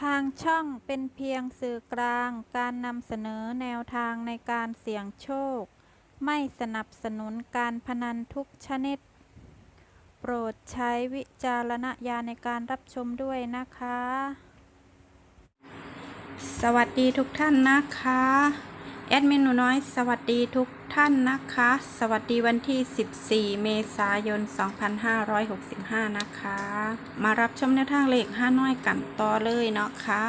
ทางช่องเป็นเพียงสื่อกลางการนำเสนอแนวทางในการเสี่ยงโชค ไม่สนับสนุนการพนันทุกชนิด โปรดใช้วิจารณญาณในการรับชมด้วยนะคะ สวัสดีทุกท่านนะคะ แอดมินหนูน้อยสวัสดีทุกท่านนะคะ สวัสดีวันที่ 14 เมษายน 2565 นะคะ มารับชมแนวทางเลขห้าน้อยกันต่อเลยเนาะค่ะ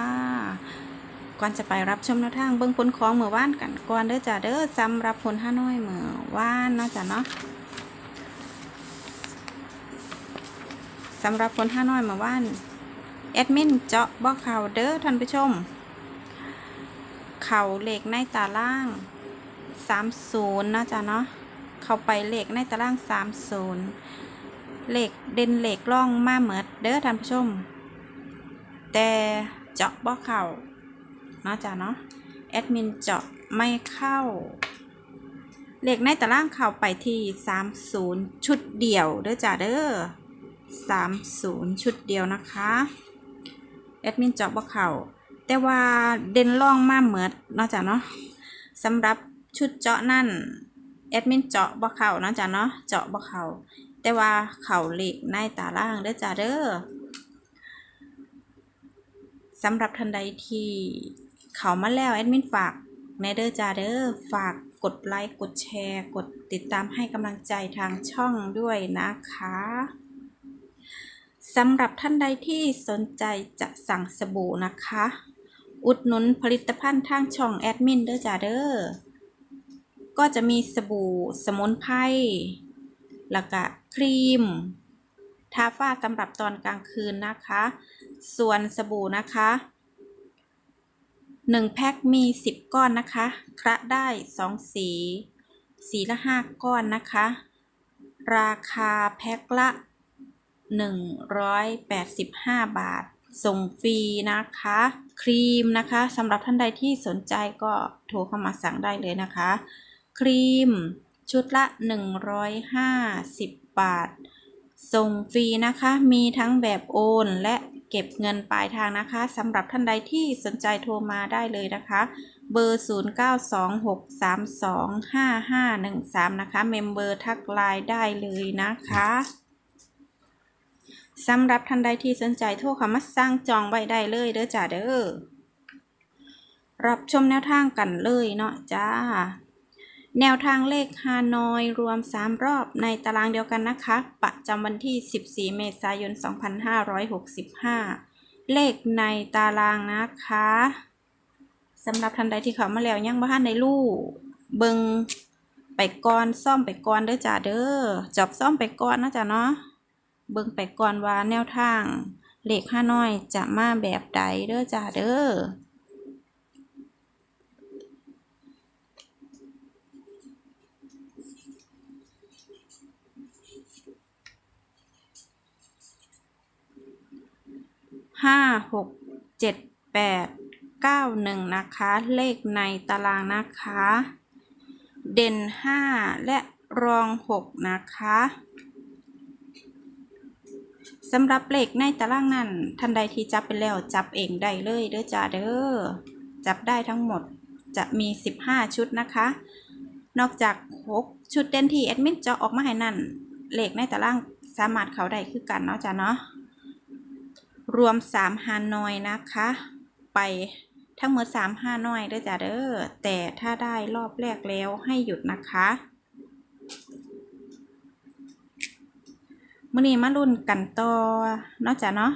ก่อนจะไปรับชมแนวทางเบิ้องผลของเมื่อวานกันก่อนเด้อจ้าเด้อสำหรับผลห้าน้อยเมื่อวานเนาะจ้ะเนาะสำหรับผลห้าน้อยเมื่อวานแอดมินเจาะบอกข่าวเด้อท่านผู้ชม เข่าเหล็กในตารางสามศูนย์นะจ๊ะเนาะเข้าไปเหล็กในตารางสามศูนย์เหล็กเด่นเหล็กล่องมาเหมิดเด้อท่านผู้ชม แต่เจาะบ่เข้านะจ๊ะเนาะแอดมินเจาะไม่เข้าเหล็กในตารางเข้าไปที่สามศูนย์ชุดเดียวเด้อจ้ะเด้อสามศูนย์ชุดเดียวนะคะ แอดมินเจาะบ่เข้า แต่ว่าเด่นล่องมาเหมือดเนาะจ้ะเนาะสำหรับชุดเจาะนั่นแอดมินเจาะบ่เข่านาะจ้ะเนาะเจาะบ่เข่าแต่ว่าเข่าเหล็กในตาล่างเด้อจ้ะเด้อสำหรับทันใดที่เขามาแล้วแอดมินฝากในเด้อจ้าเด้อฝากกดไลค์กดแชร์ กดติดตามให้กำลังใจทางช่องด้วยนะคะสำหรับท่านใดที่สนใจจะสั่งสบู่นะคะ อุดหนุนผลิตภัณฑ์ทางช่องแอดมินเด้อจ้าเด้อ ก็จะมีสบู่สมุนไพรแล้วก็ครีม ทาฝ้าสำหรับตอนกลางคืนนะคะ ส่วนสบู่นะคะ1แพ็คมี 10 ก้อนนะคะ คระได้ 2 สี สีละ 5 ก้อนนะคะ ราคาแพ็คละ 185 บาท ส่งฟรีนะคะ ครีมนะคะสำหรับท่านใดที่สนใจก็โทรเข้ามาสั่งได้เลยนะคะ ครีมชุดละ 150 บาท ส่งฟรีนะคะ มีทั้งแบบโอนและเก็บเงินปลายทางนะคะสำหรับท่านใดที่สนใจโทรมาได้เลยนะคะ เบอร์ 0926325513 นะคะ เมมเบอร์ทักไลน์ได้เลยนะคะ สำหรับท่านใดที่สนใจโทรเข้ามาสร้างจองไว้ได้เลยเด้อจ้าเด้อรับชมแนวทางกันเลยเนาะจ้า แนวทางเลขฮานอยรวม 3 รอบในตารางเดียวกันนะคะ ประจำวันที่ 14 เมษายน 2565 เลขในตารางนะคะสำหรับท่านใดที่เขามาแล้วยังบ่ทันในลู่เบิงไปก่อนซ่อมไปก่อนเด้อจ้าเด้อจอบซ่อมไปก่อนนะจ้าเนาะ เบิ่งไปก่อนว่าแนวทางเลขห้าน้อยจะมาแบบใดเด้อจ้าเด้อห้าหกเจ็ดแปดเก้าหนึ่งนะคะ เลขในตารางนะคะ เด่นห้าและรองหกนะคะ สำหรับเลขในตารางนั้นท่านใดที่จับไปแล้วจับเองได้เลยเด้อจ้าเด้อจับได้ทั้งหมดจะมี 15 ชุดนะคะ นอกจาก 6 ชุดเด่นที่แอดมินจะออกมาให้นั่นเลขในตารางสามารถเขาได้คือกันเนาะจ้าเนาะรวม3ฮานอยนะคะ ไปทั้งหมด3ฮานอยเด้อจ้าเด้อแต่ถ้าได้รอบแรกแล้วให้หยุดนะคะ มื่อนี้มารุ่นกันต่อนอกจากเนาะ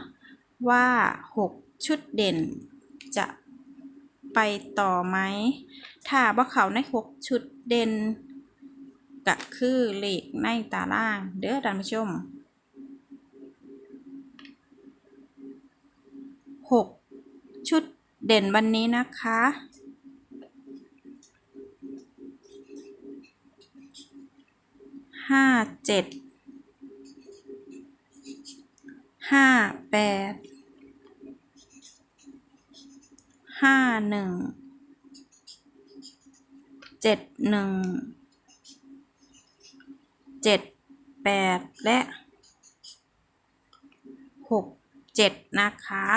ว่า 6 ชุดเด่นจะไปต่อไหม ถ้าว่าเขาใน 6 ชุดเด่นก็คือเลขในตาราง เด้อท่านผู้ชม 6 ชุดเด่นวันนี้นะคะ ห้าเจ็ด ห้าแปดห้าหนึ่งเจ็ดหนึ่งเจ็ดแปดและหกเจ็ดนะคะ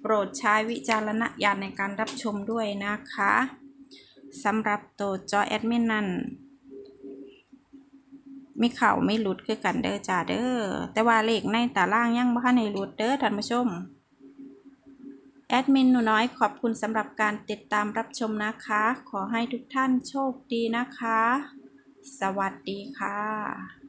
โปรดใช้วิจารณญาณในการรับชมด้วยนะคะสำหรับตัวจอแอดมินนั้น ม่เข่าไม่รุดคือกันเด้อจ้าเด้อแต่ว่าเลขในตารางยังบ่ทันให้รุดเด้อท่านผู้ชมแอดมินหนูน้อยขอบคุณสำหรับการติดตามรับชมนะคะ ขอให้ทุกท่านโชคดีนะคะ สวัสดีค่ะ